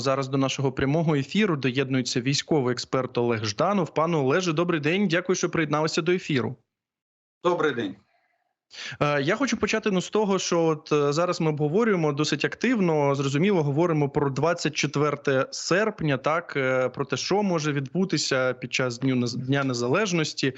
Зараз до нашого прямого ефіру доєднується військовий експерт Олег Жданов. Пане Олеже, добрий день. Дякую, що приєдналися до ефіру. Добрий день. Е, Я хочу почати ну, з того, що от е, зараз ми обговорюємо досить активно. Зрозуміло, говоримо про 24 серпня. Так е, про те, що може відбутися під час дню Дня Незалежності.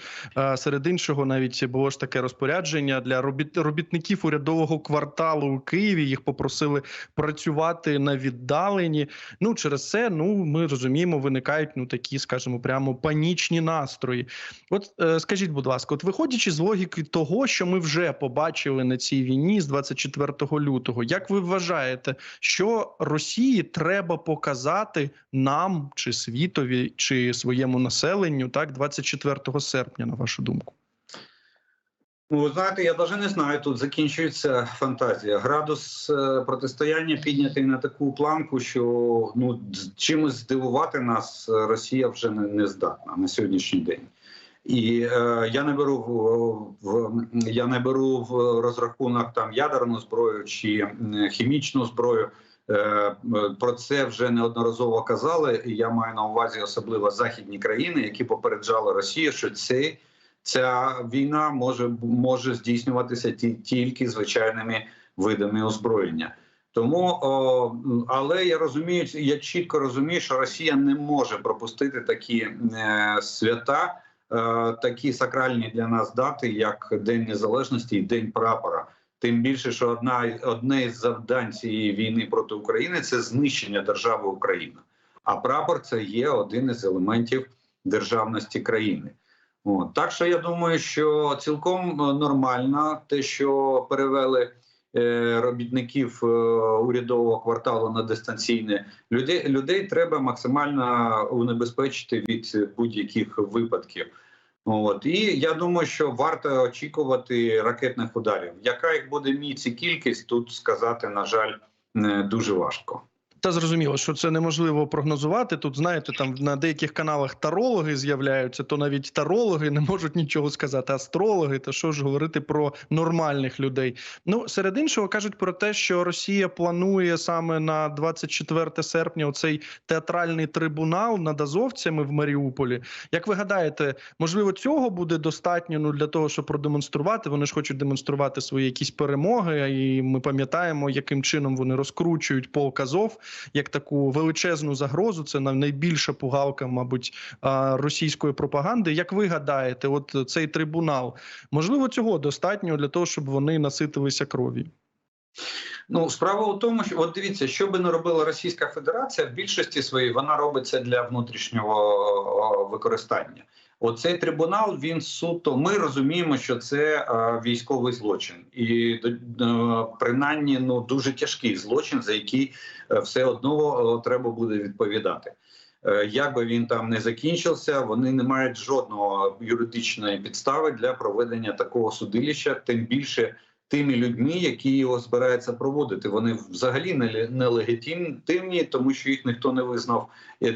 Серед іншого, навіть було ж таке розпорядження для робіт, робітників урядового кварталу у Києві. Їх попросили працювати на віддаленні. Ну через це ну ми розуміємо, виникають ну такі, скажімо, прямо панічні настрої. От скажіть, будь ласка, от виходячи з логіки того, що ми вже побачили на цій війні з 24 лютого, як ви вважаєте, що Росії треба показати нам чи світові, чи своєму населенню так 24 серпня, на вашу думку? Ну, ви знаєте, я навіть не знаю. Тут закінчується фантазія. Градус е, протистояння піднятий на таку планку, що ну чимось здивувати нас Росія вже не, не здатна на сьогоднішній день. І е, я не беру в, в я не беру в розрахунок там ядерну зброю чи хімічну зброю. Е, Про це вже неодноразово казали. І я маю на увазі особливо західні країни, які попереджали Росію, що цей ця війна може може здійснюватися ті, тільки звичайними видами озброєння. Тому, о, але я розумію, я чітко розумію, що Росія не може пропустити такі е, свята, такі сакральні для нас дати, як День Незалежності і День прапора. Тим більше, що одна одне із завдань цієї війни проти України це знищення держави Україна. А прапор це є один із елементів державності країни. От. Так що я думаю, що цілком е, нормально те, що перевели е, робітників е, урядового кварталу на дистанційне, людей, людей треба максимально унебезпечити від будь-яких випадків. От. І я думаю, що варто очікувати ракетних ударів. Яка їх буде міць і кількість, тут сказати, на жаль, дуже важко. Та зрозуміло, що це неможливо прогнозувати. Тут знаєте, там на деяких каналах тарологи з'являються, то навіть тарологи не можуть нічого сказати. Астрологи, та що ж говорити про нормальних людей. Ну серед іншого кажуть про те, що Росія планує саме на 24 серпня оцей театральний трибунал над азовцями в Маріуполі. Як ви гадаєте, можливо, цього буде достатньо ну для того, щоб продемонструвати? Вони ж хочуть демонструвати свої якісь перемоги, і ми пам'ятаємо, яким чином вони розкручують полк Азов як таку величезну загрозу. Це найбільша пугалка, мабуть, російської пропаганди. Як ви гадаєте, от цей трибунал можливо цього достатньо для того, щоб вони наситилися кров'ю? Ну, справа у тому, що от дивіться, що би не робила Російська Федерація, в більшості своїй вона робиться для внутрішнього використання. Оцей трибунал він суто. Ми розуміємо, що це е, військовий злочин, і е, принаймні ну дуже тяжкий злочин, за який е, все одно е, треба буде відповідати. Як би він там не закінчився, вони не мають жодного юридичної підстави для проведення такого судилища, тим більше тими людьми, які його збираються проводити. Вони взагалі не нелегітимні, тому що їх ніхто не визнав.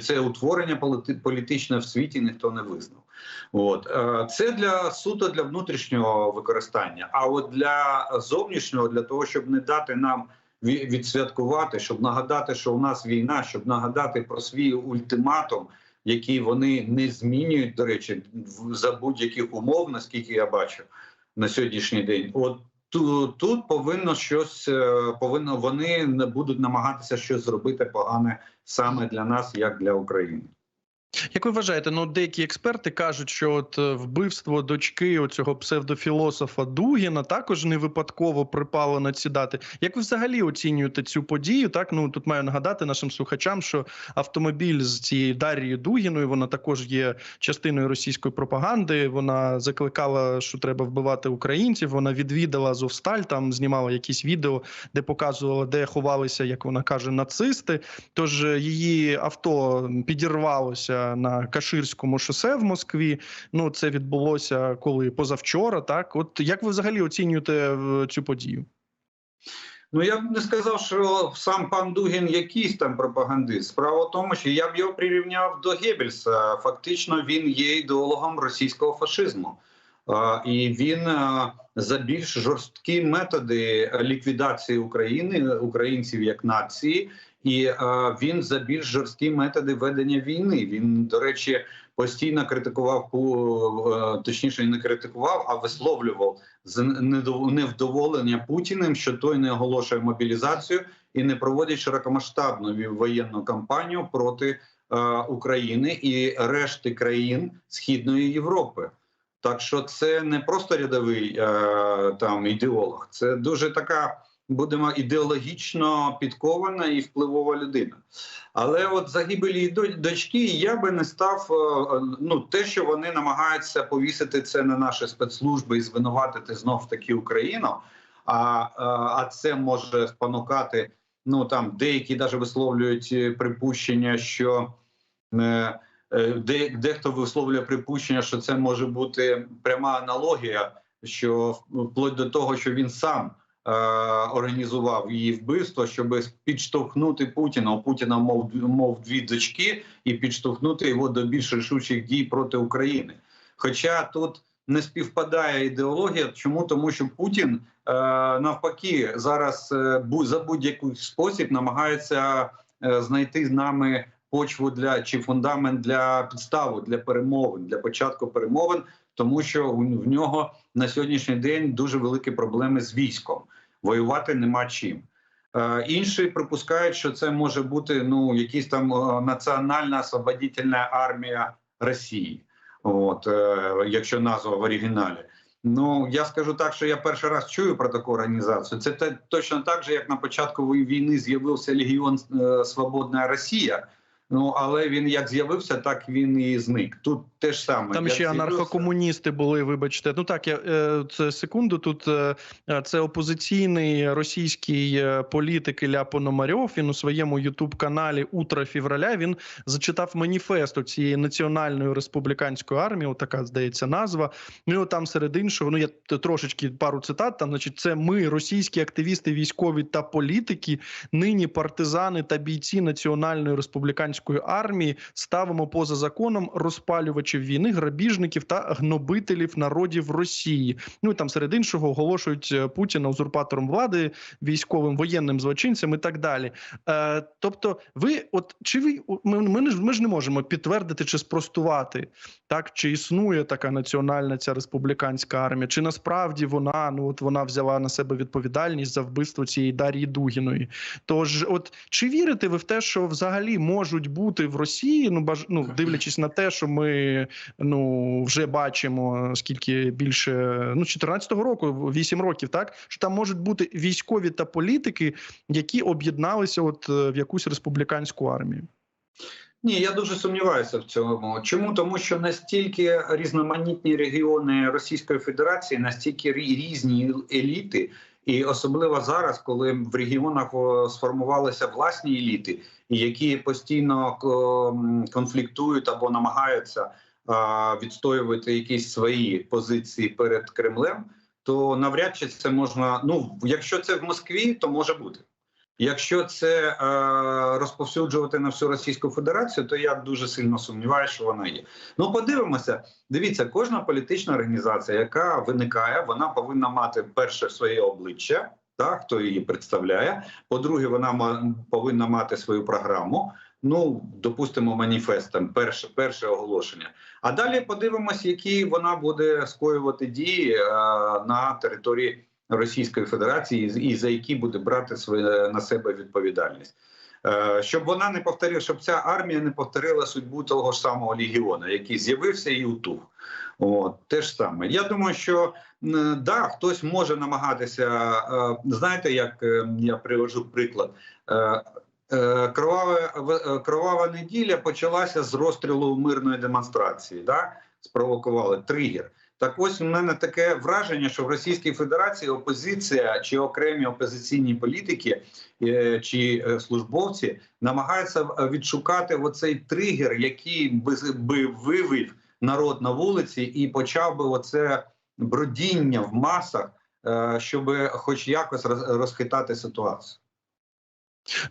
Це утворення політи- політичне в світі ніхто не визнав. От Е, це для суто для внутрішнього використання. А от для зовнішнього, для того, щоб не дати нам відсвяткувати, щоб нагадати, що у нас війна, щоб нагадати про свій ультиматум. Який вони не змінюють, до речі, за будь-яких умов, наскільки я бачу на сьогоднішній день. От тут, повинно щось е, повинно вони будуть намагатися щось зробити погане саме для нас, як для України. Як ви вважаєте, ну деякі експерти кажуть, що от е, вбивство дочки оцього псевдофілософа Дугіна також не випадково припало на ці дати. Як ви взагалі оцінюєте цю подію? Так ну тут маю нагадати нашим слухачам, що автомобіль з цією Дарією Дугіною вона також є частиною російської пропаганди. Вона закликала, що треба вбивати українців. Вона відвідала Азовсталь, там знімала якісь відео, де показувала, де ховалися, як вона каже, нацисти. Тож е, її авто підірвалося на Каширському шосе в Москві. Ну це відбулося коли позавчора. Так, от як ви взагалі оцінюєте е, цю подію? Ну я б не сказав, що сам пан Дугін якийсь там пропагандист. Справа в тому, що я б його прирівняв до Геббельса. Фактично, він є ідеологом російського фашизму. І він за більш жорсткі методи ліквідації України, українців як нації, і е, він за більш жорсткі методи ведення війни. Він, до речі, постійно критикував е, точніше, не критикував, а висловлював з невдоволення Путіним, що той не оголошує мобілізацію і не проводить широкомасштабну воєнну кампанію проти е, України і решти країн Східної Європи. Так що це не просто рядовий там ідеолог, це дуже така будемо ідеологічно підкована і впливова людина. Але от загибелі до- дочки я би не став е, ну те, що вони намагаються повісити це на наші спецслужби і звинуватити знов таки Україну. А, е, а це може спонукати. Ну там деякі навіть висловлюють е, припущення, що де, дехто висловлює припущення, що це може бути пряма аналогія, що вплоть до того, що він сам організував її вбивство, щоб підштовхнути Путіна. У Путіна мов, мов дві дочки, і підштовхнути його до більш рішучих дій проти України. Хоча тут не співпадає ідеологія. Чому тому, що Путін е, навпаки зараз е, за будь-який спосіб намагається е, знайти з нами почву для чи фундамент для підставу для перемовин, для початку перемовин, тому що в нього на сьогоднішній день дуже великі проблеми з військом. Воювати нема чим. Е, інші припускають, що це може бути ну якісь там е, національна освободительна армія Росії. От е, якщо назва в оригіналі. Ну я скажу так, що я перший раз чую про таку організацію. Це точно так же, як на початку війни з'явився Легіон Свободна Росія. Ну але він як з'явився, так він і зник. Тут те ж саме Там Як ще з'явився- анархокомуністи були. Вибачте, ну так я е, це секунду. Тут е, це опозиційний російський е, політик Ілля Пономарьов. Він у своєму ютуб-каналі Утро февраля він зачитав маніфест цієї національної республіканської армії. Отака здається назва. Ну там серед іншого, ну я трошечки пару цитат. Там, значить, це ми, російські активісти, військові та політики, нині партизани та бійці національної республіканської армії ставимо поза законом розпалювачів війни, грабіжників та гнобителів народів Росії. Ну і там серед іншого оголошують е, Путіна узурпатором влади, військовим воєнним злочинцем і так далі. Е, тобто, ви, от чи ви ми, ми, ж- ми ж не можемо підтвердити чи спростувати так, чи існує така національна ця республіканська армія, чи насправді вона ну от вона взяла на себе відповідальність за вбивство цієї Дар'ї Дугіної. Тож, от чи вірите ви в те, що взагалі можуть бути в Росії, ну баж ну дивлячись на те, що ми ну вже бачимо скільки більше ну 14-го року, 8 років, так що там можуть бути військові та політики, які об'єдналися, от е, в якусь республіканську армію. Ні, я дуже сумніваюся в цьому. Чому тому, що настільки різноманітні регіони Російської Федерації, настільки різні еліти, і особливо зараз, коли в регіонах сформувалися власні еліти, які постійно ко- конфліктують або намагаються відстоювати якісь свої позиції перед Кремлем, то навряд чи це можна. Ну, якщо це в Москві, то може бути. Якщо це е, розповсюджувати на всю Російську Федерацію, то я дуже сильно сумніваюся, що вона є. Ну подивимося. Дивіться, кожна політична організація, яка виникає, вона повинна мати перше своє обличчя, так хто її представляє. По-друге, вона повинна мати свою програму. Ну, допустимо, маніфестом, перше, перше оголошення. А далі подивимось, які вона буде скоювати дії е, на території Російської Федерації і за які буде брати на себе відповідальність. Е, Щоб вона не повторила, щоб ця армія не повторила судьбу того ж самого легіона, який з'явився і утух. От те ж саме. Я думаю, що да, хтось може намагатися. е, Знаєте, як е, я привожу приклад. Кровава, кровава неділя почалася з розстрілу мирної демонстрації. Да? Спровокували тригер. Так ось у мене таке враження, що в Російській Федерації опозиція чи окремі опозиційні політики е, чи е, службовці намагаються е, відшукати оцей тригер, який би, вивів народ на вулиці і почав би оце бродіння в масах, щоб хоч якось роз- розхитати ситуацію.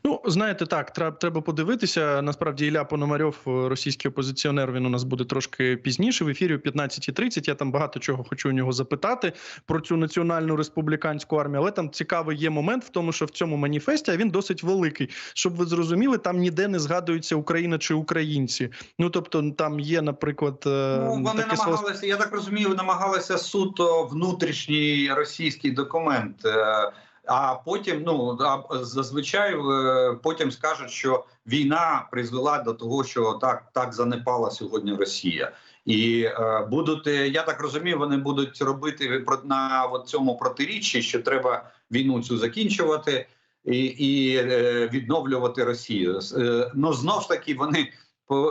Ну, знаєте, так, треба, треба подивитися. Насправді, Ілля Пономарьов, е, російський опозиціонер, він у нас буде трошки пізніше в ефірі о 15.30. Я там багато чого хочу у нього запитати про цю національну республіканську армію. Але там цікавий є момент в тому, що в цьому маніфесті а він досить великий. Щоб ви зрозуміли, там ніде не згадується Україна чи українці. Ну тобто, там є, наприклад, е, Ну, вони таке слово- намагалися, я так розумію, намагалися суто внутрішній російський документ. А потім, ну зазвичай е, потім скажуть, що війна призвела до того, що так так занепала сьогодні Росія, і е, будуть, е, я так розумію, вони будуть робити на от цьому протиріччі, що треба війну цю закінчувати і, і е, відновлювати Росію. Е, Ну знов ж таки вони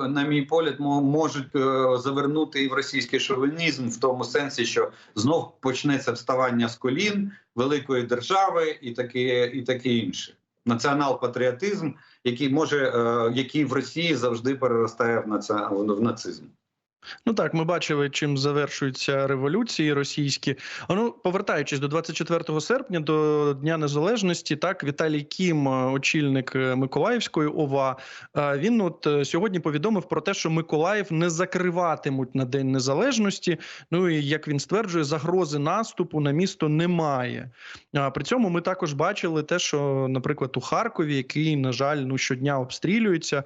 на мій погляд, мо- можуть е, завернути і в російський шовінізм в тому сенсі, що знов почнеться вставання з колін великої держави, і таке, і таке інше. Націонал-патріотизм, який може, е, який в Росії завжди переростає в нацизм. Ну так, ми бачили, чим завершуються революції російські. А ну, повертаючись до 24 серпня, до Дня Незалежності, так Віталій Кім, е, очільник е, Миколаївської ОВА, е, він от сьогодні повідомив про те, що Миколаїв не закриватимуть на День Незалежності. Ну і як він стверджує, загрози наступу на місто немає. А при цьому ми також бачили те, що, наприклад, у Харкові, який, на жаль, ну щодня обстрілюється,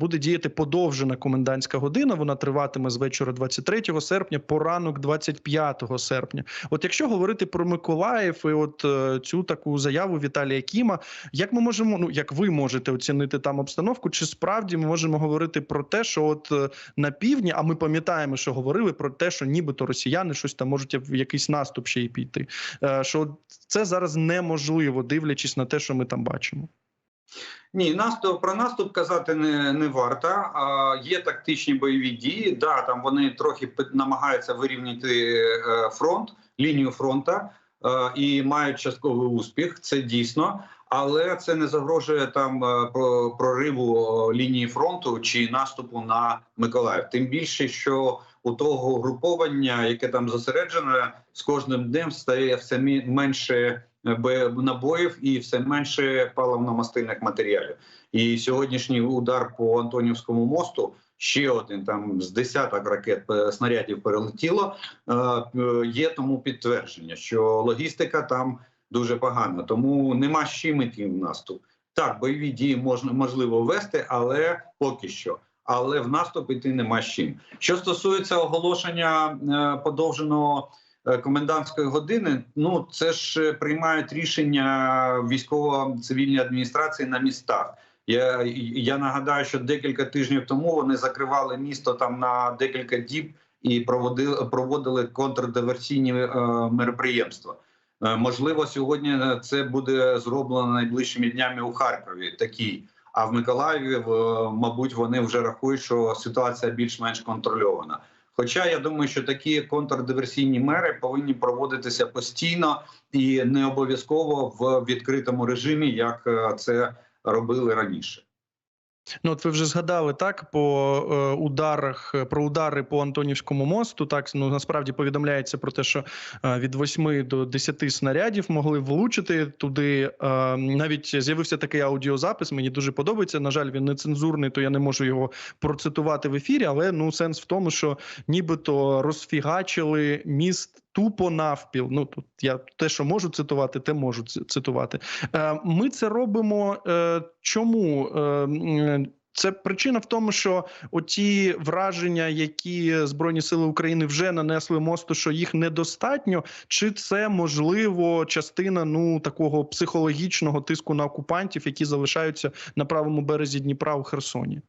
буде діяти подовжена комендантська година. Вона триватиме з вечора 23 серпня по ранок 25 серпня. От якщо говорити про Миколаїв і от е, цю таку заяву Віталія Кіма, як ми можемо, ну як ви можете оцінити там обстановку? Чи справді ми можемо говорити про те, що от е, на півдні, а ми пам'ятаємо, що говорили про те, що нібито росіяни щось там можуть в якийсь наступ ще й піти, е, що це зараз неможливо, дивлячись на те, що ми там бачимо. Ні, наступ про наступ казати не, не варто. А, є тактичні бойові дії. Да, там вони трохи намагаються вирівняти е, фронт, лінію фронта е, і мають частковий успіх. Це дійсно, але це не загрожує там е, про- прориву лінії фронту чи наступу на Миколаїв. Тим більше, що у того груповання, яке там зосереджене, з кожним днем стає все менше набоїв і все менше паливно-мастильних матеріалів. І сьогоднішній удар по Антонівському мосту. Ще один там з десяток ракет е, снарядів перелетіло. е, е, Є тому підтвердження, що логістика там дуже погана, тому нема з чим іти в наступ. Так, бойові дії можна можливо вести, але поки що. Але в наступ іти нема з чим. Що стосується оголошення е, подовженого е, комендантської години, ну це ж е, приймають рішення військово-цивільні адміністрації на містах. Я, я нагадаю, що декілька тижнів тому вони закривали місто там на декілька діб і проводили проводили контрдиверсійні е, мероприємства. Е, можливо, сьогодні е, це буде зроблено найближчими днями у Харкові. Такі. А в Миколаєві, мабуть, вони вже рахують, що ситуація більш-менш контрольована. Хоча я думаю, що такі контрдиверсійні мери повинні проводитися постійно і не обов'язково в відкритому режимі, як е, це робили раніше. Ну, от ви вже згадали так по е, ударах е, про удари по Антонівському мосту. Так ну насправді повідомляється про те, що е, від 8 до 10 снарядів могли влучити туди. Е, навіть з'явився такий аудіозапис. Мені дуже подобається. На жаль, він не цензурний, то я не можу його процитувати в ефірі. Але ну сенс в тому, що нібито розфігачили міст. Тупо навпіл. Ну тут я те, що можу цитувати, те можу цитувати. Е, Ми це робимо. е, Чому Е, це причина в тому, що оті враження, які збройні сили України вже нанесли мосту, що їх недостатньо, чи це можливо частина ну такого психологічного тиску на окупантів, які залишаються на правому березі Дніпра у Херсоні?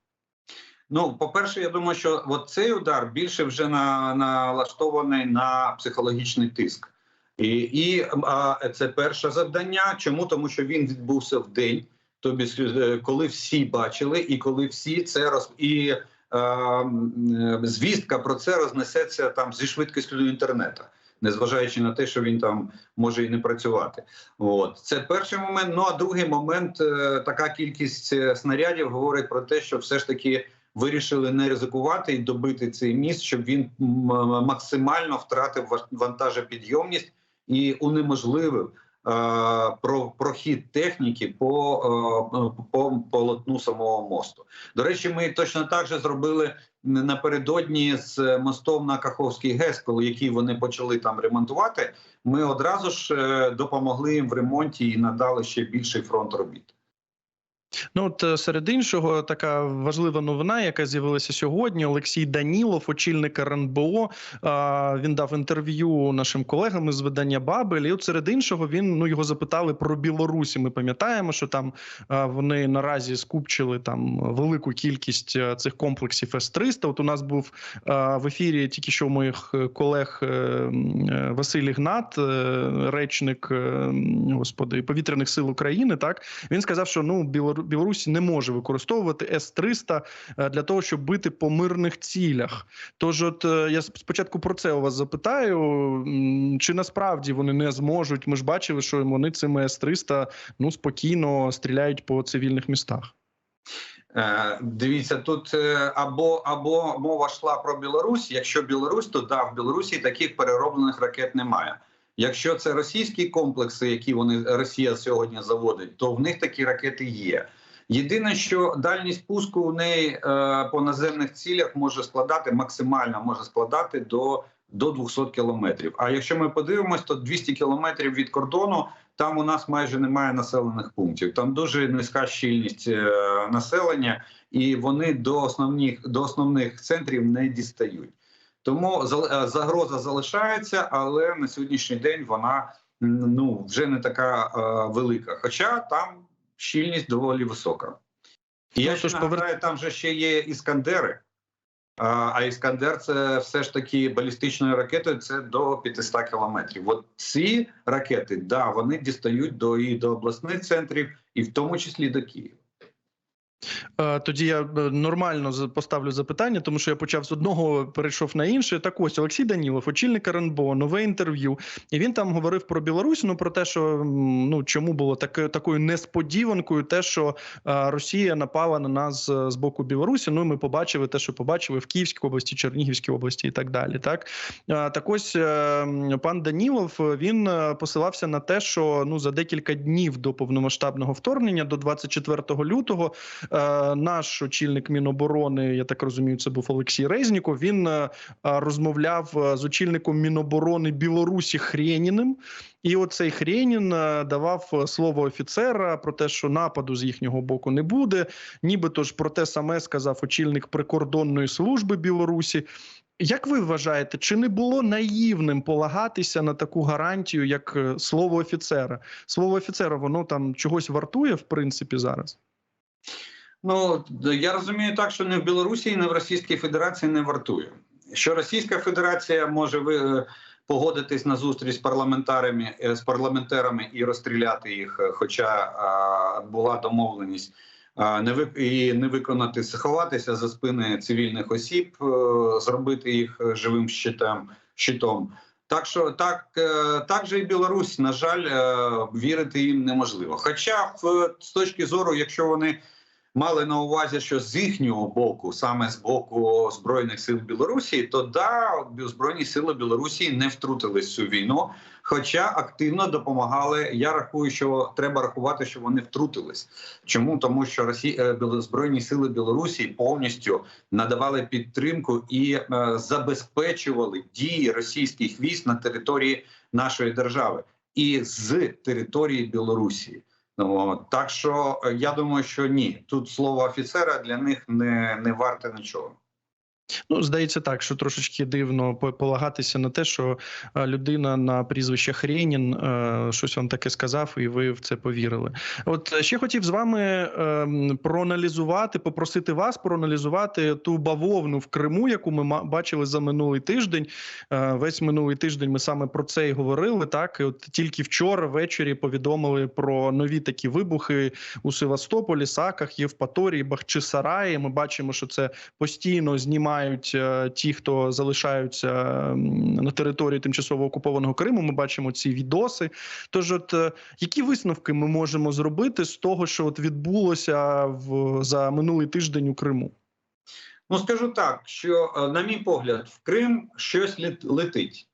Ну, по-перше, я думаю, що от цей удар більше вже на, налаштований на психологічний тиск. І, і а, це перше завдання. Чому? Тому що він відбувся в день, тобі е, коли всі бачили, і коли всі це роз і е, м, звістка про це рознесеться там зі швидкістю інтернету, незважаючи на те, що він там може і не працювати. От це перший момент. Ну а другий момент, е, така кількість е, снарядів говорить про те, що все ж таки вирішили не ризикувати і добити цей міст, щоб він максимально втратив ва- вантажопідйомність і унеможливив про прохід техніки по, е, по полотну самого мосту. До речі, ми точно так же зробили напередодні з мостом на Каховський ГЕС, коли який вони почали там ремонтувати. Ми одразу ж е, допомогли їм в ремонті і надали ще більший фронт робіт. Ну от е, серед іншого, така важлива новина, яка з'явилася сьогодні. Олексій Данілов, очільник РНБО. Він дав інтерв'ю нашим колегам із видання Бабель. І от серед іншого він ну його запитали про Білорусі. Ми пам'ятаємо, що там вони наразі скупчили там велику кількість цих комплексів С-300. От у нас був в ефірі тільки що у моїх е, колег е, е, Василь Ігнат, е, речник е, господи повітряних сил України. Так він сказав, що ну Білору- Білорусь не може використовувати С-300 е, для того, щоб бити по мирних цілях. Тож, от е, я спочатку про це у вас запитаю: чи насправді вони не зможуть? Ми ж бачили, що вони цими С-300 ну спокійно стріляють по цивільних містах. Е, Дивіться, тут або або мова йшла про Білорусь. Якщо Білорусь, то да, в Білорусі таких перероблених ракет немає. Якщо це російські комплекси, які вони Росія сьогодні заводить, то в них такі ракети є. Єдине, що дальність пуску в неї е, по наземних цілях може складати максимально може складати до, до 200 кілометрів. А якщо ми подивимось, то 200 кілометрів від кордону там у нас майже немає населених пунктів. Там дуже низька щільність е, населення, і вони до основних до основних центрів не дістають. Тому е, загроза залишається, але на сьогоднішній день вона ну вже не така велика. Хоча там щільність доволі висока. І я Ну, ще нагадаю, там же ще є іскандери. А а іскандер це все ж таки балістичною ракетою. Це до 500 кілометрів. От ці ракети, да, вони дістають до і до обласних центрів, і в тому числі до Києва. Е, Тоді я е, нормально поставлю запитання, тому що я почав з одного, перейшов на інше. Так ось Олексій Данілов, очільник РНБО, нове інтерв'ю. І він там говорив про Білорусь. Ну про те, що ну чому було таке такою несподіванкою, те, що е, Росія напала на нас з, боку Білорусі. Ну ми побачили те, що побачили в Київській області, Чернігівській області і так далі. Так так ось пан Данілов він посилався на те, що ну за декілька днів до повномасштабного вторгнення, до 24 лютого. Е, Наш очільник Міноборони, я так розумію, це був Олексій Резніков. Він е, е, розмовляв з очільником Міноборони Білорусі Хрєніним. І оцей Хрєнін давав слово офіцера про те, що нападу з їхнього боку не буде. Нібито ж про те саме сказав очільник прикордонної служби Білорусі. Як ви вважаєте, чи не було наївним полагатися на таку гарантію, як слово офіцера? Слово офіцера, воно там чогось вартує, в принципі, зараз. Ну я розумію так, що не в Білорусі, не в Російській Федерації не вартує. Що Російська Федерація може ви погодитись на зустріч з парламентарами е, з парламентерами і розстріляти їх, е, хоча була домовленість. Не ви і не виконати сховатися за спини цивільних осіб, е, зробити їх е, живим щитом. щитом. Так що так, е, так же і Білорусь, на жаль, е, вірити їм неможливо. Хоча, з точки зору, якщо вони мали на увазі, що з їхнього боку, саме з боку збройних сил Білорусі, то да, збройні сили Білорусі не втрутились в цю війну, хоча активно допомагали. Я рахую, що треба рахувати, що вони втрутились. Чому тому, що Росі... е, збройні сили Білорусі повністю надавали підтримку і е, забезпечували дії російських військ на території нашої держави і з території Білорусі. Ну, так що е, я думаю, що ні, тут слово офіцера для них не, не варте нічого. Ну, здається, так, що трошечки дивно полагатися на те, що е, людина на прізвище Хрєнін е, щось вам таке сказав, і ви в це повірили. От е, ще хотів з вами ем, проаналізувати, попросити вас проаналізувати ту бавовну в Криму, яку ми бачили за минулий тиждень. Весь минулий тиждень ми саме про це і говорили. Так, і от тільки вчора ввечері повідомили про нові такі вибухи у Севастополі, Саках, Євпаторії, Бахчисараї. Ми бачимо, що це постійно знімають е, ті, хто залишаються на території тимчасово окупованого Криму. Ми бачимо ці відоси. Тож, от е, які висновки ми можемо зробити з того, що от відбулося в за минулий тиждень у Криму? Ну скажу так, що е, на мій погляд, в Крим щось лет- летить.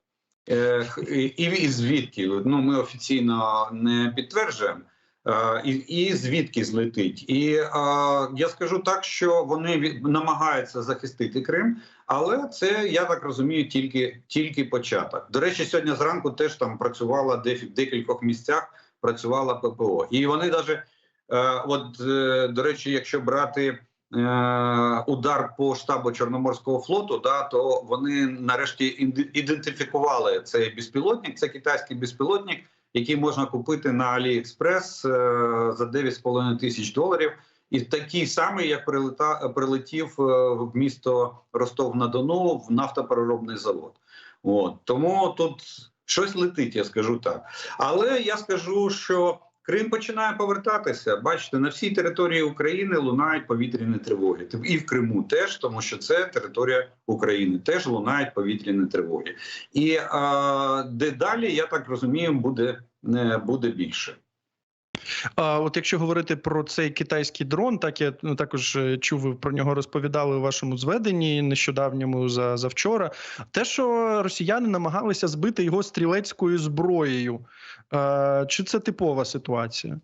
І звідки? Ну, ми офіційно не підтверджуємо. Е, І, і звідки злетить, і е, я скажу так, що вони намагаються захистити Крим, але це я так розумію, тільки тільки початок. До речі, сьогодні зранку теж там працювала де в декількох місцях. Працювала ППО, і вони навіть, е, от е, до речі, якщо брати удар по штабу Чорноморського флоту, да то вони нарешті ідентифікували цей безпілотник. Це китайський безпілотник, який можна купити на AliExpress е, за 9,5 тисяч доларів. І такий самий, як прилета, прилетів е, в місто Ростов на Дону в нафтопереробний завод. От тому тут щось летить, я скажу так. Але я скажу, що Крим починає повертатися. Бачите, на всій території України лунають повітряні тривоги. І в Криму теж, тому що це територія України. Теж лунають повітряні тривоги. І е, де я так розумію, буде, буде більше. А от якщо говорити про цей китайський дрон, так я ну, також е, чув, ви про нього розповідали у вашому зведенні нещодавньому за завчора. Те, що росіяни намагалися збити його стрілецькою зброєю, е, чи це типова ситуація?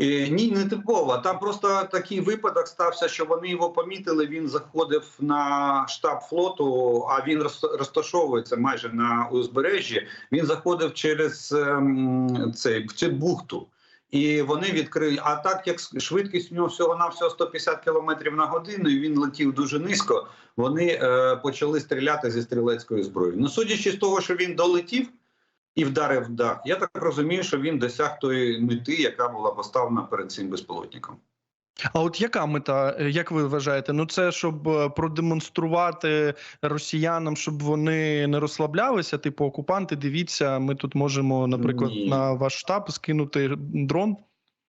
Е, Ні, не типово. Там просто такий випадок стався, що вони його помітили. Він заходив на штаб флоту, а він роз- розташовується майже на узбережжі. Він заходив через ем, цей цю бухту. І вони відкрили. А так як швидкість у нього всього на всього 150 км на годину, і він летів дуже низько. Вони е, почали стріляти зі стрілецької зброї. Ну, судячи з того, що він долетів і вдарив дах, я так розумію, що він досяг тої мети, яка була поставлена перед цим безпілотником. А от яка мета, е, як ви вважаєте? Ну це щоб е, продемонструвати росіянам, щоб вони не розслаблялися. Типу, окупанти, дивіться, ми тут можемо, наприклад, Ні. на ваш штаб скинути дрон.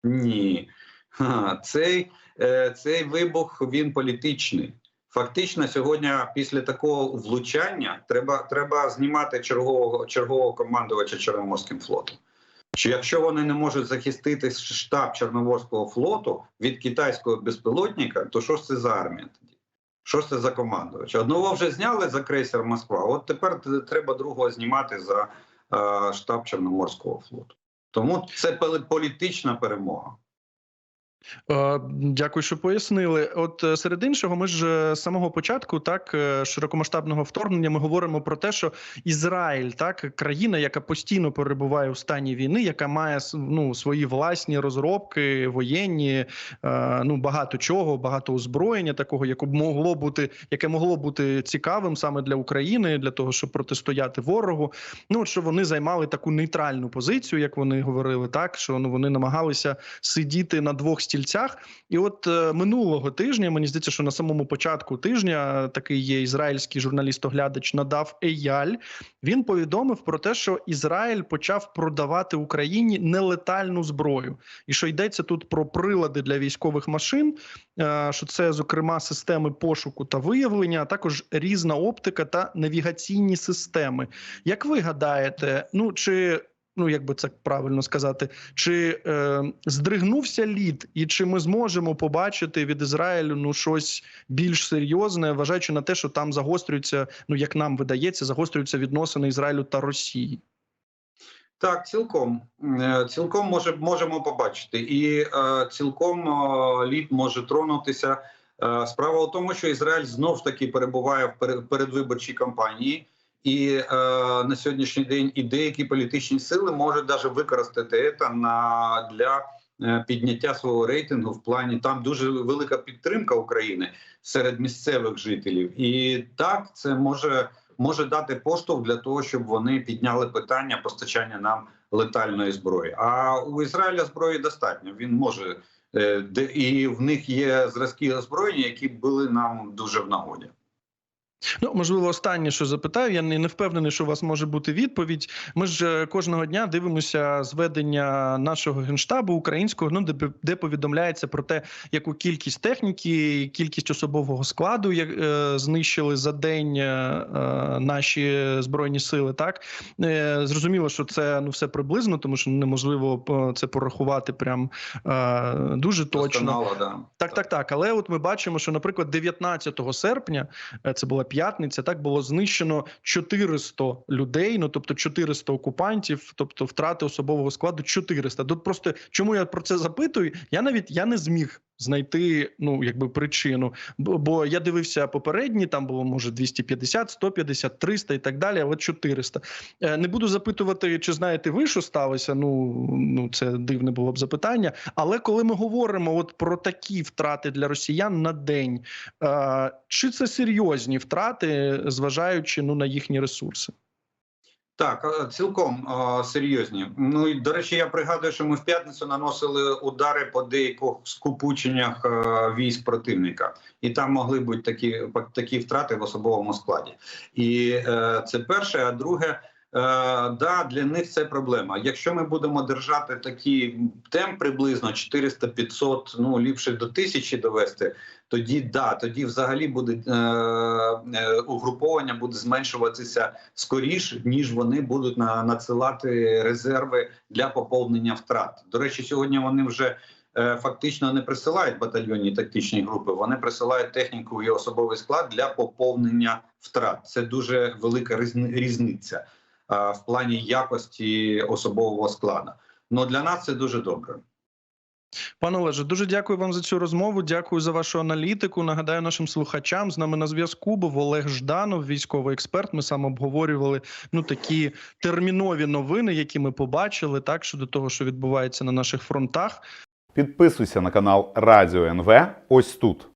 Ні, Ха, цей, е, цей вибух він політичний. Фактично, сьогодні, після такого влучання, треба, треба знімати чергового, чергового командувача Чорноморським флотом. Що якщо вони не можуть захистити штаб Чорноморського флоту від китайського безпілотника, то що ж це за армія тоді? Що ж це за командувач? Одного вже зняли за крейсер Москва. От тепер треба другого знімати за е, штаб Чорноморського флоту. Тому це політична перемога. Е, Дякую, що пояснили. От е, серед іншого, ми ж е, з самого початку, так широкомасштабного вторгнення, ми говоримо про те, що Ізраїль, так країна, яка постійно перебуває у стані війни, яка має ну свої власні розробки, воєнні, ну багато чого, багато озброєння, такого, яке могло бути, яке могло бути цікавим саме для України, для того, щоб протистояти ворогу. Ну що вони займали таку нейтральну позицію, як вони говорили, так що ну вони намагалися сидіти на двох стільцях. І от е, минулого тижня мені здається, що на самому початку тижня такий є ізраїльський журналіст-оглядач надав Еяль. Він повідомив про те, що Ізраїль почав продавати Україні нелетальну зброю, і що йдеться тут про прилади для військових машин. е, Що це, зокрема, системи пошуку та виявлення, а також різна оптика та навігаційні системи. Як ви гадаєте, ну чи ну як би це правильно сказати, чи е, здригнувся лід, і чи ми зможемо побачити від Ізраїлю ну щось більш серйозне, вважаючи на те, що там загострюються, ну як нам видається, загострюються відносини Ізраїлю та Росії? Так, цілком Е, цілком може, можемо побачити, і е, цілком е, лід може тронутися. Е, справа в тому, що Ізраїль знов таки перебуває в перед- передвиборчій кампанії, і е, на сьогоднішній день і деякі політичні сили можуть навіть використати це на для е, підняття свого рейтингу в плані там дуже велика підтримка України серед місцевих жителів, і так це може може дати поштовх для того, щоб вони підняли питання постачання нам летальної зброї. А у Ізраїля зброї достатньо. Він може е, і в них є зразки озброєння, які були нам дуже в нагоді. Ну, можливо, останнє, що запитаю, я не не впевнений, що у вас може бути відповідь. Ми ж е, кожного дня дивимося зведення нашого генштабу українського, ну де, де повідомляється про те, яку кількість техніки, кількість особового складу як, е, знищили за день е, е, наші збройні сили. Так е, зрозуміло, що це ну все приблизно, тому що неможливо е, це порахувати прям е, дуже точно. Досконало, да. Так, так, так. Але от ми бачимо, що, наприклад, 19 серпня це була п'ятниця. Так було знищено 400 людей. Ну тобто 400 окупантів, тобто втрати особового складу 400. Тут просто чому я про це запитую? Я навіть я не зміг знайти ну якби причину. Бо, я дивився попередні, там було може 250, 150, 300 і так далі. А от 400. Е, Не буду запитувати, чи знаєте ви, що сталося. Ну ну це дивне було б запитання. Але коли ми говоримо от про такі втрати для росіян на день, е, чи це серйозні втрати, зважаючи ну на їхні ресурси? Так, е, цілком е, серйозні. Ну і до речі, я пригадую, що ми в п'ятницю наносили удари по деяких скупученнях е, військ противника, і там могли бути такі такі втрати в особовому складі. І е, це перше. А друге, да, для них це проблема. Якщо ми будемо держати такий темп приблизно 400-500, ну ліпше до тисячі довести. Тоді да, тоді взагалі буде е, е, угруповання буде зменшуватися скоріш, ніж вони будуть на, надсилати резерви для поповнення втрат. До речі, сьогодні вони вже е, фактично не присилають батальйонні тактичні групи. Вони присилають техніку і особовий склад для поповнення втрат. Це дуже велика різни- різниця е, в плані якості особового складу. Ну для нас це дуже добре. Пане Олеже, дуже дякую вам за цю розмову. Дякую за вашу аналітику. Нагадаю нашим слухачам. З нами на зв'язку був Олег Жданов, військовий експерт. Ми саме обговорювали ну такі термінові новини, які ми побачили, так щодо того, що відбувається на наших фронтах. Підписуйся на канал Радіо НВ ось тут.